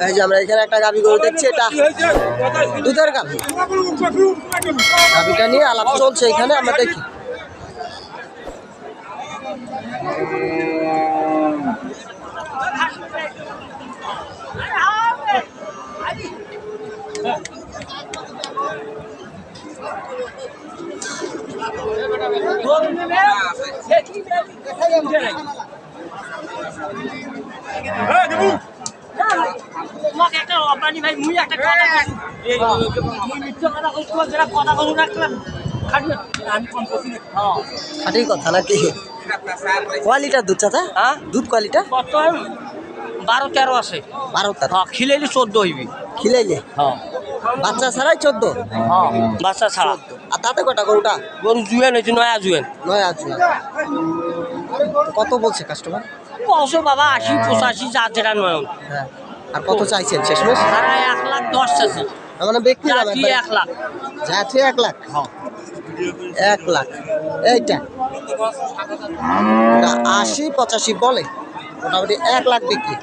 এই যে আমরা এখানে একটা গাভি গরু দেখছি, এটা দুধের গাভি। গাভিটা নিয়ে আলাপ চলছে এখানে, আমরা দেখি। তোমাকে অবানি ভাই মুই একটা কথা বলছি এই মুই মিথ্যা কথা কইছি যেটা কথা আমি কম না হ্যাঁ কথা নাকি? কোয়ালিটার দুধ চাচা? হ্যাঁ? দুধ কোয়ালিটা কত? বারো তেরো আছে। বারো তার। হ্যাঁ খিলাইলে চোদ্দ হইবি। খিলাইলে? হ্যাঁ। বাচ্চা ছাড়াই চোদ্দ? হ্যাঁ বাচ্চা ছাড়া। আর তাতে কটা গরুটা? গরু জুয়েন হয়েছে নয়া জুয়েন। নয়া আছে কত বলছে কাস্টমার কশো বাবা আশি পঁচাশি যা যেটা নয়ন হ্যাঁ। আর কত চাইছেন? শেষমেশ তারা এক লাখ দশ মানে বিক্রি এক লাখ। যাচ্ছে এক লাখ? হ্যাঁ। এক লাখ। এইটা। আশি পঁচাশি বলে। মোটামুটি এক লাখ বিক্রি।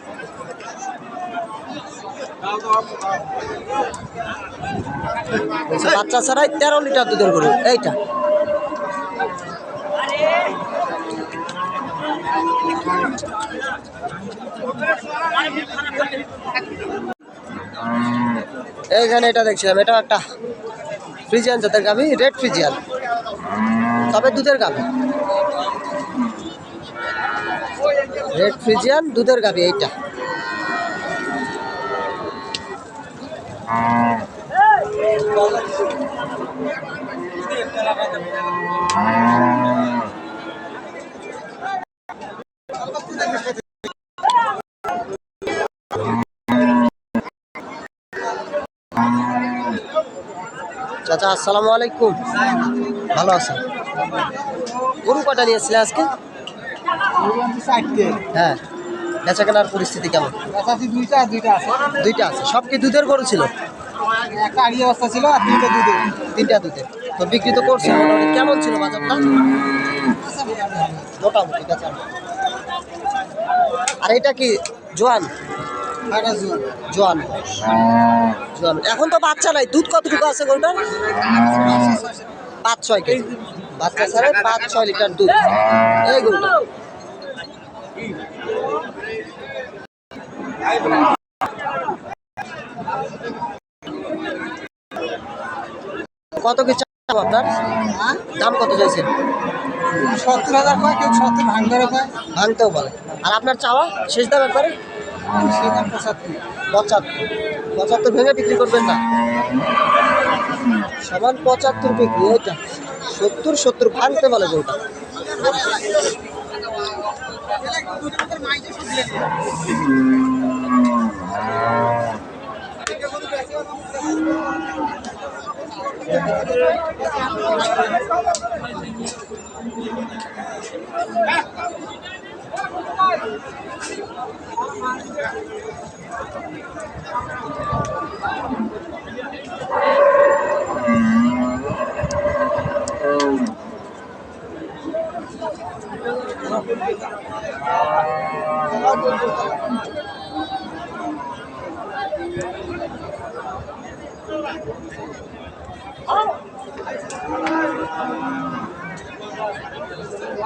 বাচ্চা ছাড়াই তেরো লিটার দুধের গরু। এইটা। এইখানে এটা দেখছিলাম, এটা একটা ফ্রিজিয়ান জাতের গাভি, রেড ফ্রিজিয়ান। তবে দুধের গাভি। রেড ফ্রিজিয়ান, দুধের গাভি এইটা। চাচা, আসসালামু আলাইকুম। ভালো আছেন? গরু কটা নিয়েছিলে আজকে? হ্যাঁ। বেচা কেনার পরিস্থিতি কেমন? দুইটা আছে। সব কি দুধের গরু ছিল? একটা অবস্থা ছিল আর দুধে তিনটা দুধের। তো বিক্রি তো কেমন ছিল আর এটা কি জোয়ান? জোয়ান। জোয়ান। এখন তো বাচ্চা নাই দুধ কতটুকু আছে গরুটার? পাঁচ ছয় কেজি। বাচ্চা ছাড়া পাঁচ ছয় লিটার দুধ। এই গরুটা। কত কি চাপ আপনার? দাম কত চাইছেন? সত্তর হাজার কয় কেউ সত্তর ভাঙবে কয় ভাঙতেও বলে আর আপনার চাওয়া? শেষ দাম একবারে সেখান পঁচাত্তর। ভেঙে বিক্রি করবেন না। সমান পঁচাত্তর বিক্রি ওইটা সত্তর সত্তর ভাঙতে বলে গরুটা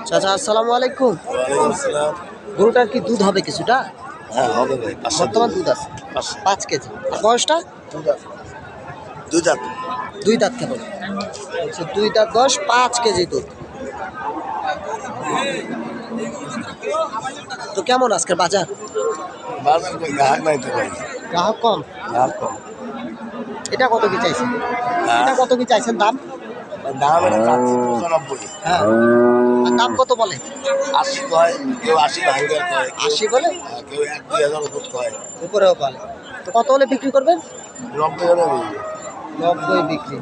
চাচা আসসালামু আলাইকুম। গরুটার কি দুধ হবে কিছুটা? হ্যাঁ হবে ভাই বর্তমান দুধ আছে। পাঁচ কেজি। বয়সটা? দুই দাঁত। দুই দাঁত কেবল। আচ্ছা, দুই দাঁত দশ পাঁচ কেজি দুধ। তো কেমন আজকের বাজার? গ্রাহক নাই তো গ্রাহক কম? গ্রাহক কম এটা কত কি চাইছেন? এটা কত কি চাইছেন দাম? দাম পঁচানব্বই হ্যাঁ দাম কত বলে? আশি কয় কেউ আশি ভাঙ্গের কয় আশি বলে? কেউ এক দুই হাজার ওষুধ কয় উপরেও বলে। তো কত হলে বিক্রি করবেন? নব্বই যাবে। নব্বই বিক্রি।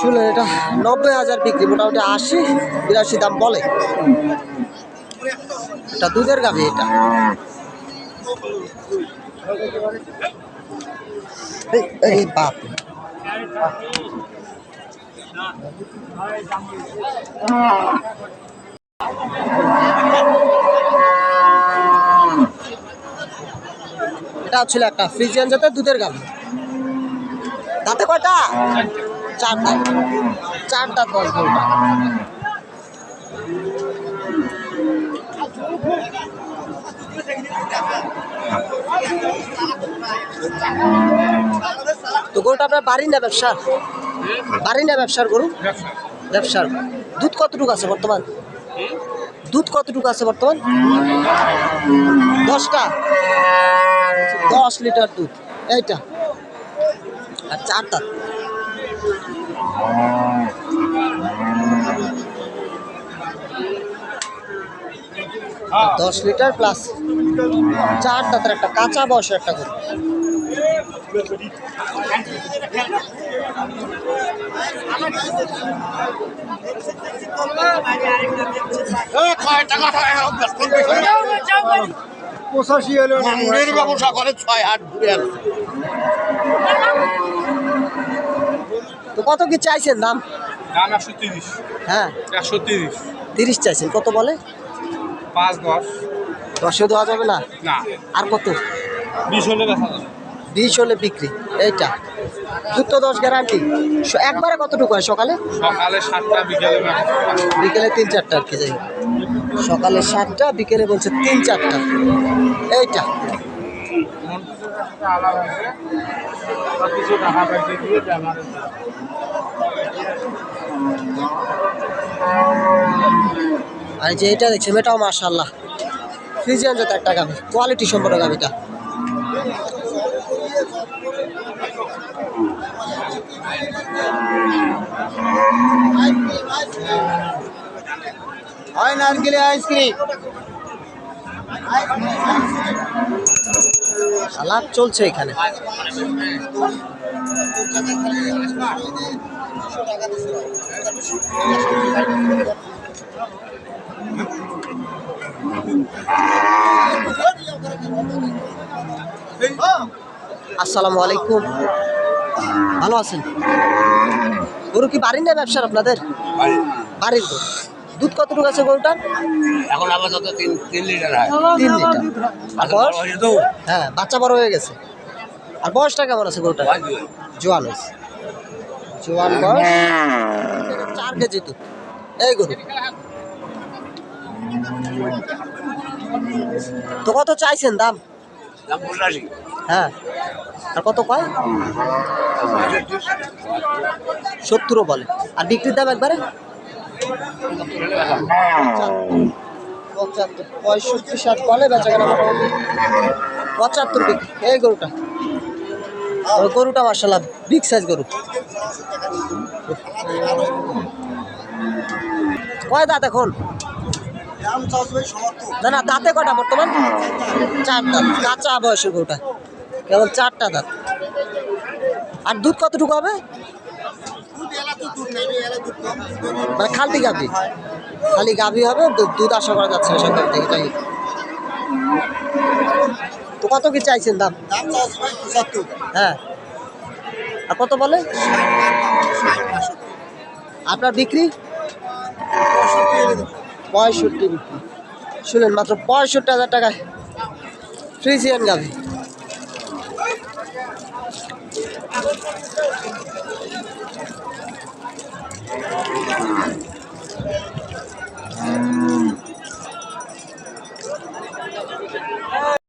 শুনে এটা নব্বই হাজার বিক্রি, মোটামুটি আশি, বিরাশি দাম বলে। এটা দুধের গাভি এটা। এই- বাপ। এটা ছিল একটা ফ্রিজিয়ান জাতের দুধের গাভী। তাতে কয়টা? চার দাঁত চার দাঁত বয়স গরুটা তো গরুটা আপনার বাড়ি না ব্যবসা? বাড়ি না ব্যবসার গরু? ব্যবসার। দুধ কতটুকু আছে বর্তমান? দুধ কতটুকু আছে বর্তমান? দশটা। দশ লিটার দুধ। এইটা। আর চারটা। দশ লিটার প্লাস চার দাঁতের একটা কাঁচা বয়সের একটা গরু। পঁচাশি হলো মুড়ির ব্যবসা করে ছয় হাট ঘুরে আসছে। তো কত কি চাইছেন দাম? দাম একশো তিরিশ। হ্যাঁ। একশো তিরিশ। তিরিশ চাইছেন কত বলে? পাঁচ দশ। দশে দেওয়া যাবে না? না। আর কত? বিশ হলে বিশ হলে বিক্রি এইটা। দুধ দশ গ্যারান্টি একবারে কতটুকু হয় সকালে? সকালে সাতটা বিকেলে বিকেলে তিন চারটা আর কি যাই। সকালে সাতটা বিকেলে বলছে তিন চারটা। এইটা। কিছু টাকা আর যে এটা দেখছি এটাও মার্শাল্লাহ ফ্রিজিয়ান যাতে একটা গাভি, কোয়ালিটি সম্পন্ন গাভিটা। হয় নারকেলে আইসক্রিম চলছে এখানে। আসসালামু আলাইকুম। ভালো আছেন? গরু কি বাড়ির না ব্যবসার আপনাদের? বাড়ির দুধ কতটুকু আছে গরুটার? এখন আপাতত তিন তিন লিটার হয়। তিন লিটার। আর বয়স? হ্যাঁ বাচ্চা বড় হয়ে গেছে। আর বয়সটা কেমন আছে গরুটা জোয়ান হয়েছে জোয়ান বয়স চার কেজি দুধ। এই গরু। তো কত চাইছেন দাম? হ্যাঁ। আর কত কয়? সত্তরও বলে। আর বিক্রির দাম একবারে? পঁচাত্তর। পঁয়ষট্টি ষাট বলে বেচা কেনা পঁচাত্তর বিক্রি। এই গরুটা। গরুটা মার্শাল্লাহ বিগ সাইজ গরু। কয় দাঁত এখন? না না, দাঁতে কটা বর্তমান? চার দাঁত কাঁচা বয়সের গরুটা। কেবল চারটা দাঁত। আর দুধ কতটুকু হবে? মানে খালি গাভি। খালি গাভি হবে, দুধ আশা করা যাচ্ছে সরকার থেকে কত কি চাইছেন দাম? হ্যাঁ। আর কত বলে? আপনার বিক্রি? পঁয়ষট্টি বিক্রি। শুনেন মাত্র পঁয়ষট্টি হাজার টাকায় ফ্রিজিয়ান গাভি।